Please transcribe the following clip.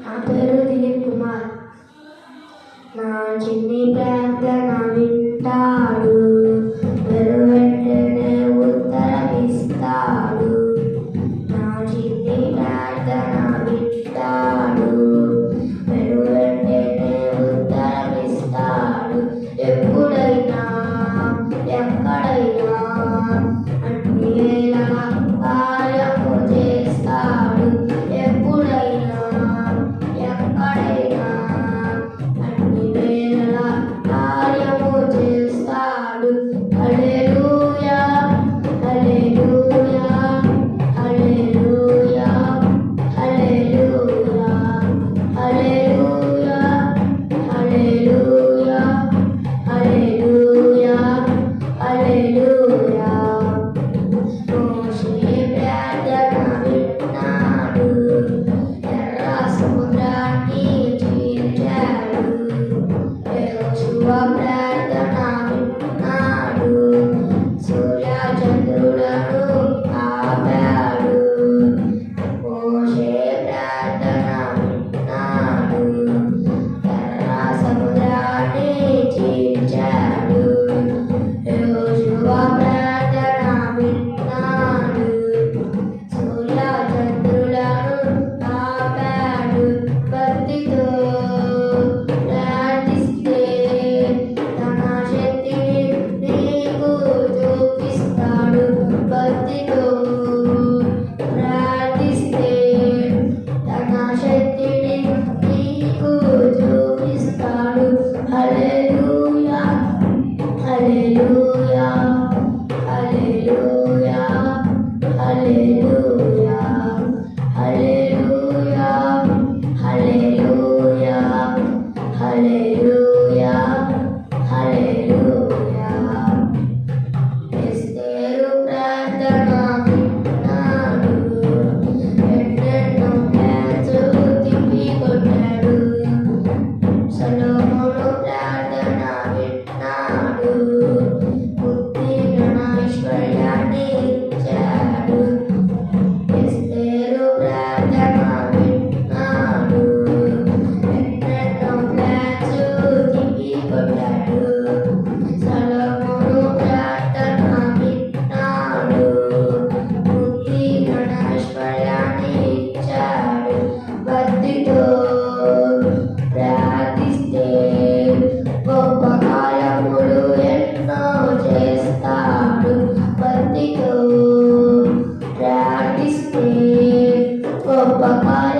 నా పేరు దిలీప్ కుమార్. నా చిన్ని ప్రార్థన వింటాడు papai.